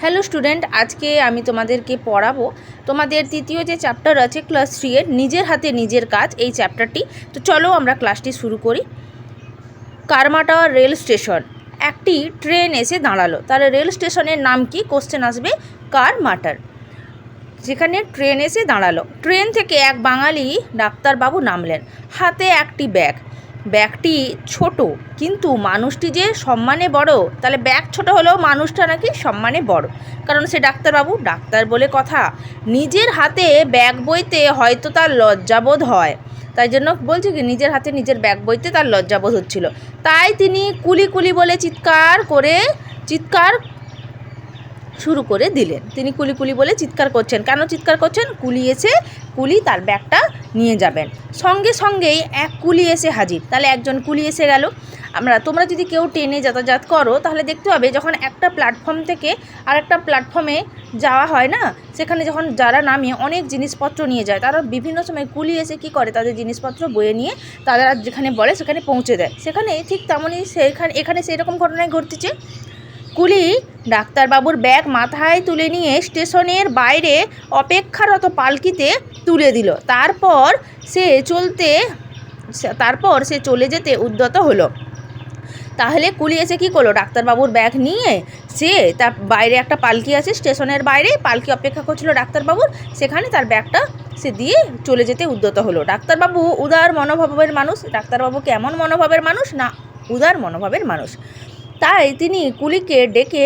Hello student, আজকে আমি তোমাদেরকে পড়াবো। তোমাদের তৃতীয় যে চ্যাপ্টার আছে, ক্লাস থ্রি এর, নিজের হাতে নিজের কাজ, এই চ্যাপ্টারটি। তো চলো আমরা ক্লাসটি শুরু করি। Karmatar rail station. একটি ট্রেন এসে দাঁড়াল। তাহলে রেল স্টেশনের নাম কি? কোশ্চেন আসবে, কার মাটার? যেখানে ট্রেন এসে দাঁড়াল। ট্রেন থেকে এক বাঙালি ডাক্তারবাবু নামলেন। হাতে একটি ব্যাগ। ব্যাগটি ছোট, কিন্তু মানুষটি যে সম্মানে বড়, তাহলে ব্যাগ ছোট হলেও মানুষটা নাকি সম্মানে বড়। কারণ সে ডাক্তারবাবু, ডাক্তার বলে কথা, নিজের হাতে ব্যাগ বইতে হয়তো তার লজ্জাবোধ হয়। তাই জন্য বলছে কি, নিজের হাতে নিজের ব্যাগ বইতে তার লজ্জাবোধ হচ্ছিল। তাই তিনি কুলি কুলি বলে চিৎকার করে, চিৎকার শুরু করে দিলেন। তিনি কুলি কুলি বলে চিৎকার করছেন। কেন চিৎকার করছেন? কুলি এসে কুলি তার ব্যাগটা নিয়ে যাবেন। সঙ্গে সঙ্গেই এক কুলি এসে হাজির। তাহলে একজন কুলি এসে গেল। আমরা, তোমরা যদি কেউ ট্রেনে যাতায়াত করো, তাহলে দেখতে হবে যখন একটা প্ল্যাটফর্ম থেকে আরেকটা প্ল্যাটফর্মে যাওয়া হয় না, সেখানে যখন যারা নামে অনেক জিনিসপত্র নিয়ে যায়, তারা বিভিন্ন সময় কুলি এসে কি করে? তাদের জিনিসপত্র বয়ে নিয়ে তারা যেখানে বলে সেখানে পৌঁছে দেয়। সেখানে ঠিক তেমনই সেখানে, এখানে সেই রকম ঘটনাই ঘটতেছে কুলি ডাক্তারবাবুর ব্যাগ মাথায় তুলে নিয়ে স্টেশনের বাইরে অপেক্ষারত পালকিতে তুলে দিল। তারপর সে চলতে, তারপর সে চলে যেতে উদ্যত হলো। তাহলে কুলি এসে কী করল? ডাক্তারবাবুর ব্যাগ নিয়ে সে তার বাইরে একটা পালকি আছে, স্টেশনের বাইরে পালকি অপেক্ষা করছিল ডাক্তারবাবুর, সেখানে তার ব্যাগটা সে দিয়ে চলে যেতে উদ্যত হলো। ডাক্তারবাবু উদার মনোভাবের মানুষ। ডাক্তারবাবু কেমন মনোভাবের মানুষ? না, উদার মনোভাবের মানুষ। তাই তিনি কুলিকে ডেকে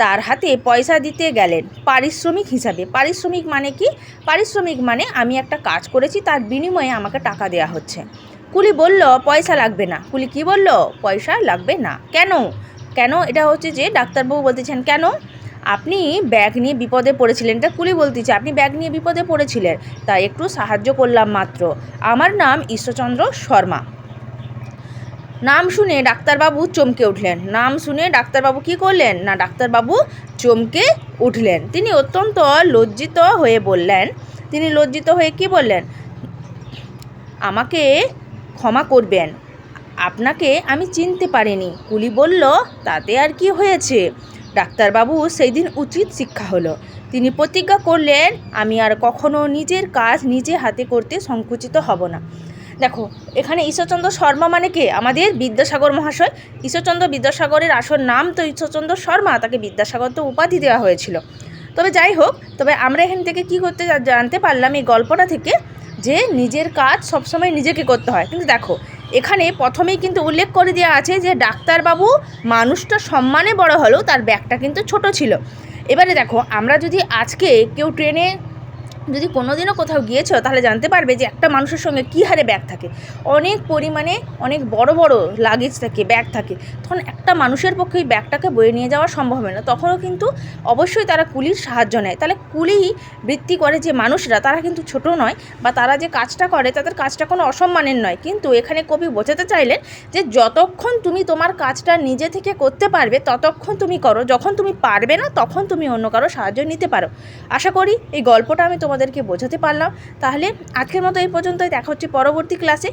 তার হাতে পয়সা দিতে গেলেন পারিশ্রমিক হিসাবে। পারিশ্রমিক মানে কি? পারিশ্রমিক মানে আমি একটা কাজ করেছি, তার বিনিময়ে আমাকে টাকা দেওয়া হচ্ছে। কুলি বলল, পয়সা লাগবে না। কুলি কি বলল? পয়সা লাগবে না। কেন? কেন? এটা হচ্ছে যে ডাক্তারবাবু বলতেছেন, কেন? আপনি ব্যাগ নিয়ে বিপদে পড়েছিলেন। এটা কুলি বলতেছে, আপনি ব্যাগ নিয়ে বিপদে পড়েছিলেন। তাই একটু সাহায্য করলাম মাত্র। আমার নাম ঈশ্বরচন্দ্র শর্মা। নাম শুনে ডাক্তারবাবু চমকে উঠলেন। নাম শুনে ডাক্তারবাবু কি করলেন? না, ডাক্তারবাবু চমকে উঠলেন। তিনি অত্যন্ত লজ্জিত হয়ে বললেন, তিনি লজ্জিত হয়ে কি বললেন? আমাকে ক্ষমা করবেন। আপনাকে আমি চিনতে পারিনি। কুলি বলল, তাতে আর কি হয়েছে? ডাক্তারবাবু সেই দিন উচিত শিক্ষা হলো। তিনি প্রতিজ্ঞা করলেন, আমি আর কখনো নিজের কাজ নিজে হাতে করতে সংকুচিত হব না। দেখো, এখানে ঈশ্বরচন্দ্র শর্মা মানে কে? আমাদের বিদ্যাসাগর মহাশয়। ঈশ্বরচন্দ্র বিদ্যাসাগরের আসল নাম তো ঈশ্বরচন্দ্র শর্মা, তাকে বিদ্যাসাগর তো উপাধি দেওয়া হয়েছিল। তবে যাই হোক, তবে আমরা এখান থেকে কি করতে জানতে পারলাম এই গল্পটা থেকে যে নিজের কাজ সবসময় নিজেকে করতে হয়। কিন্তু দেখো, এখানে প্রথমেই কিন্তু উল্লেখ করে দেওয়া আছে যে ডাক্তারবাবু মানুষটা সম্মানে বড় হলেও তার ব্যাগটা কিন্তু ছোট ছিল। এবারে দেখো, আমরা যদি আজকে কেউ ট্রেনে যদি কোনোদিনও কোথাও গিয়েছো, তাহলে জানতে পারবে যে একটা মানুষের সঙ্গে কী হারে ব্যাগ থাকে। অনেক পরিমাণে অনেক বড় বড় লাগেজ থাকে, ব্যাগ থাকে। তখন একটা মানুষের পক্ষে ওই ব্যাগটাকে বয়ে নিয়ে যাওয়া সম্ভব হয় না। তখনও কিন্তু অবশ্যই তারা কুলির সাহায্য নেয়। তাহলে কুলি বৃত্তি করে যে মানুষরা, তারা কিন্তু ছোট নয় বা তারা যে কাজটা করে, তাদের কাজটা কোনো অসম্মানের নয়। কিন্তু এখানে কবি বোঝাতে চাইলেন যে যতক্ষণ তুমি তোমার কাজটা নিজে থেকে করতে পারবে, ততক্ষণ তুমি করো। যখন তুমি পারবে না, তখন তুমি অন্য কারও সাহায্য নিতে পারো। আশা করি এই গল্পটা আমি তোমাদেরকে বোঝাতে পারলাম। তাহলে আজকের মতো এই পর্যন্তই। দেখা হচ্ছে পরবর্তী ক্লাসে